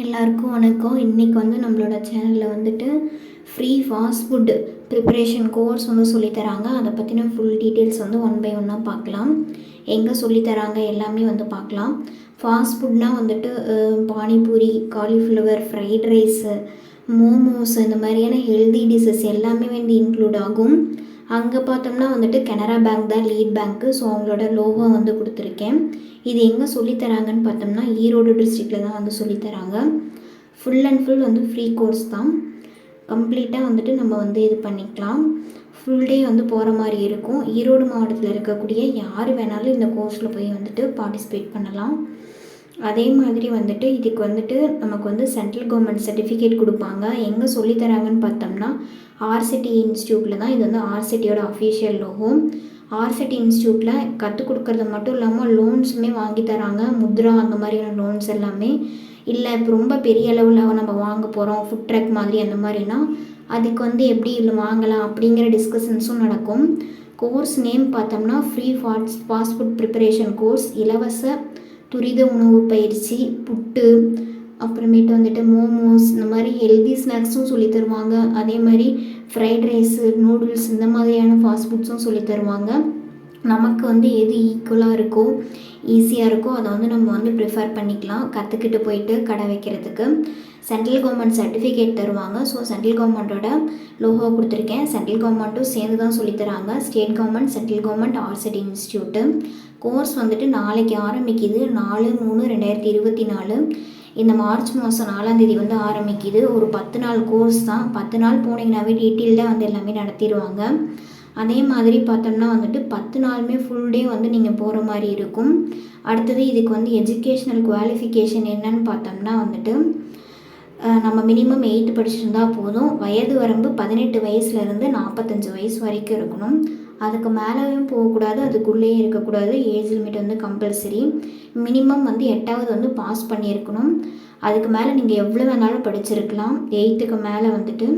எல்லாருக்கும் வணக்கம். இன்றைக்கி வந்து நம்மளோட சேனலில் வந்துட்டு free fast food preparation course வந்து சொல்லித்தராங்க அதை பற்றின ஃபுல் டீட்டெயில்ஸ் வந்து ஒன் பை ஒன்னாக பார்க்கலாம். எங்கே சொல்லித்தராங்க எல்லாமே வந்து பார்க்கலாம். ஃபாஸ்ட் ஃபுட்னால் வந்துட்டு panipuri cauliflower fried rice momos இந்த மாதிரியான ஹெல்தி டிஷ்ஷஸ் எல்லாமே வந்து இன்க்ளூட் ஆகும். அங்கே பார்த்தோம்னா வந்துட்டு கனரா பேங்க் தான் லீட் பேங்க்கு ஸோ அவங்களோட லோகோ வந்து கொடுத்துருக்கேன். இது எங்கே சொல்லித்தராங்கன்னு பார்த்தோம்னா ஈரோடு டிஸ்ட்ரிக்டில் தான் வந்து சொல்லித்தராங்க. ஃபுல் அண்ட் ஃபுல் வந்து ஃப்ரீ கோர்ஸ் தான். கம்ப்ளீட்டாக வந்துட்டு நம்ம வந்து இது பண்ணிக்கலாம். ஃபுல் டே வந்து போகிற மாதிரி இருக்கும். ஈரோடு மாவட்டத்தில் இருக்கக்கூடிய யார் வேணாலும் இந்த கோர்ஸில் போய் வந்துட்டு பார்ட்டிசிபேட் பண்ணலாம். அதே மாதிரி வந்துட்டு இதுக்கு வந்துட்டு நமக்கு வந்து சென்ட்ரல் கவர்மெண்ட் சர்டிஃபிகேட் கொடுப்பாங்க. எங்கே சொல்லித்தராங்கன்னு பார்த்தோம்னா ஆர்சிட்டி இன்ஸ்டியூட்டில் தான் இது வந்து ஆர்சிட்டியோட அஃபிஷியல் லோகம் ஆர்சிட்டி இன்ஸ்டியூட்டில் கற்றுக் கொடுக்கறது மட்டும் இல்லாமல் லோன்ஸுமே வாங்கி தராங்க. முத்ரா அந்த மாதிரியான லோன்ஸ் எல்லாமே. இல்லை இப்போ ரொம்ப பெரிய அளவில் நம்ம வாங்க போகிறோம் ஃபுட் ட்ரக் மாதிரி அந்த மாதிரினா அதுக்கு வந்து எப்படி இதில் வாங்கலாம் அப்படிங்கிற டிஸ்கஷன்ஸும் நடக்கும். கோர்ஸ் நேம் பார்த்தோம்னா free fast fast food preparation course இலவச துரித உணவு பயிற்சி புட்டு அப்புறமேட்டு வந்துட்டு மோமோஸ் இந்த மாதிரி ஹெல்தி ஸ்நாக்ஸும் சொல்லி தருவாங்க. அதே மாதிரி ஃப்ரைட் ரைஸு நூடுல்ஸ் இந்த மாதிரியான ஃபாஸ்ட் ஃபுட்ஸும் சொல்லி தருவாங்க. நமக்கு வந்து எது ஈக்குவலாக இருக்கோ ஈஸியாக இருக்கோ அதை வந்து நம்ம வந்து ப்ரிஃபர் பண்ணிக்கலாம். கற்றுக்கிட்டு போயிட்டு கடை வைக்கிறதுக்கு. சென்ட்ரல் கவர்மெண்ட் சர்டிஃபிகேட் தருவாங்க. ஸோ சென்ட்ரல் கவர்மெண்ட்டோட லோகோ கொடுத்துருக்கேன். சென்ட்ரல் கவர்மெண்ட்டும் சேர்ந்து தான் சொல்லித்தராங்க state government central government RSETI institute course வந்துட்டு நாளைக்கு ஆரம்பிக்குது. நாலு மூணு ரெண்டாயிரத்தி இருபத்தி நாலு இந்த மார்ச் மாதம் நாலாந்தேதி வந்து ஆரம்பிக்குது. ஒரு பத்து நாள் கோர்ஸ் தான். பத்து நாள் போனீங்கன்னாவே டீட்டெயில்டாக வந்து எல்லாமே நடத்திடுவாங்க. அதே மாதிரி பார்த்தோம்னா வந்துட்டு பத்து நாளுமே ஃபுல் டே வந்து நீங்கள் போகிற மாதிரி இருக்கும். அடுத்தது இதுக்கு வந்து எஜுகேஷ்னல் குவாலிஃபிகேஷன் என்னன்னு பார்த்தோம்னா வந்துட்டு நம்ம மினிமம் எயித்து படிச்சிருந்தா போதும். வயது வரம்பு பதினெட்டு வயசுலேருந்து நாற்பத்தஞ்சு வயசு வரைக்கும் இருக்கணும். அதுக்கு மேலேயும் போகக்கூடாது அதுக்குள்ளேயே இருக்கக்கூடாது. ஏஜ் லிமிட் வந்து கம்பல்சரி மினிமம் வந்து எட்டாவது வந்து பாஸ் பண்ணியிருக்கணும். அதுக்கு மேலே நீங்கள் எவ்வளோ வேணாலும் படிச்சிருக்கலாம். எயித்துக்கு மேலே வந்துட்டு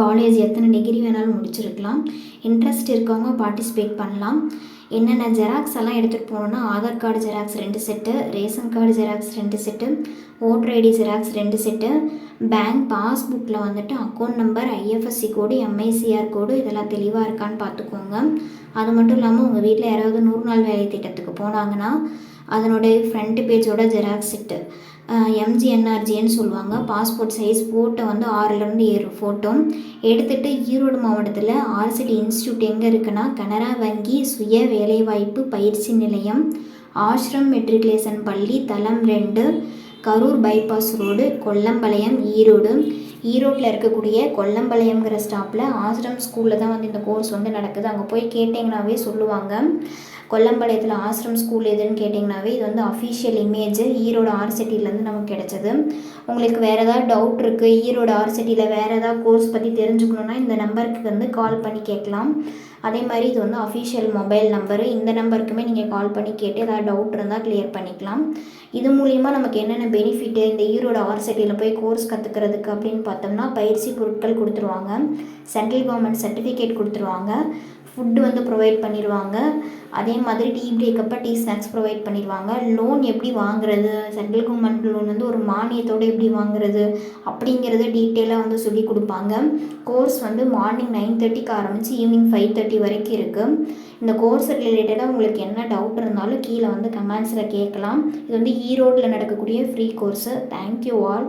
காலேஜ் எத்தனை டிகிரி வேணாலும் முடிச்சிருக்கலாம். இன்ட்ரெஸ்ட் இருக்கவங்க பார்ட்டிசிபேட் பண்ணலாம். என்னென்ன ஜெராக்ஸ் எல்லாம் எடுத்துகிட்டு போகணுன்னா ஆதார் கார்டு ஜெராக்ஸ் ரெண்டு செட்டு ரேஷன் கார்டு ஜெராக்ஸ் ரெண்டு செட்டு ஓட்டர் ஐடி ஜெராக்ஸ் ரெண்டு செட்டு பேங்க் பாஸ்புக்கில் வந்துட்டு account number IFSC code MICR code இதெல்லாம் தெளிவாக இருக்கான்னு பார்த்துக்கோங்க அது மட்டும் இல்லாமல் உங்கள் வீட்டில் யாராவது நூறு நாள் வேலை திட்டத்துக்கு போனாங்கன்னா அதனுடைய ஃப்ரண்ட் பேஜோட ஜெராக்ஸ் செட்டு எம்ஜிஎன்ஆர்ஜின்னு சொல்லுவாங்க. பாஸ்போர்ட் சைஸ் ஃபோட்டோ வந்து ஆறுலேருந்து ஏழு ஃபோட்டோ எடுத்துகிட்டு ஈரோடு மாவட்டத்தில் ஆர்சிடி இன்ஸ்டியூட் எங்கே இருக்குன்னா கனரா வங்கி சுய வேலைவாய்ப்பு பயிற்சி நிலையம் ஆஷ்ரம் மெட்ரிகுலேஷன் பள்ளி தளம் ரெண்டு கரூர் பைபாஸ் ரோடு கொல்லம்பாளையம் ஈரோடு. ஈரோட்டில் இருக்கக்கூடிய கொல்லம்பாளையம்ங்கிற ஸ்டாப்பில் ஆசிரம் ஸ்கூலில் தான் வந்து இந்த கோர்ஸ் வந்து நடக்குது. அங்கே போய் கேட்டிங்கனாவே சொல்லுவாங்க. கொல்லம்பாளையத்தில் ஆசிரம் ஸ்கூல் எதுன்னு கேட்டிங்கனாவே இது வந்து அஃபிஷியல் இமேஜ் ஈரோடு ஆர்சிட்டிலேருந்து நமக்கு கிடச்சது. உங்களுக்கு வேறு ஏதாவது டவுட் இருக்குது ஈரோடு ஆர்சிட்டியில் வேறு ஏதாவது கோர்ஸ் பற்றி தெரிஞ்சுக்கணுன்னா இந்த நம்பருக்கு வந்து கால் பண்ணி கேட்கலாம். அதே மாதிரி இது வந்து அஃபிஷியல் மொபைல் நம்பரு இந்த நம்பருக்குமே நீங்கள் கால் பண்ணி கேட்டு ஏதாவது டவுட் இருந்தால் க்ளியர் பண்ணிக்கலாம். இது மூலிமா நமக்கு என்னென்ன பெனிஃபிட்டு இந்த ஈரோடு ஆர்சிட்டியில் போய் கோர்ஸ் கற்றுக்கிறதுக்கு அப்படின்னு பார்த்தோம்னா பயிற்சி பொருட்கள் கொடுத்துருவாங்க. சென்ட்ரல் கவர்மெண்ட் சர்டிஃபிகேட் கொடுத்துருவாங்க. ஃபுட்டு வந்து ப்ரொவைட் பண்ணிடுவாங்க அதே மாதிரி டீ பிரேக்கப்போ டீ ஸ்நாக்ஸ் ப்ரொவைட் பண்ணிடுவாங்க லோன் எப்படி வாங்குறது? சென்ட்ரல் கவர்மெண்ட் லோன் வந்து ஒரு மானியத்தோடு எப்படி வாங்குறது? அப்படிங்கிறத டீட்டெயிலாக வந்து சொல்லி கொடுப்பாங்க. கோர்ஸ் வந்து மார்னிங் நைன் தேர்ட்டிக்கு ஆரம்பித்து ஈவினிங் ஃபைவ் தேர்ட்டி வரைக்கும் இருக்குது இந்த கோர்ஸ் ரிலேட்டடாக உங்களுக்கு என்ன டவுட் இருந்தாலும் கீழே வந்து கமெண்ட்ஸில் கேட்கலாம். இது வந்து ஈரோட்டில் நடக்கக்கூடிய free course thank you all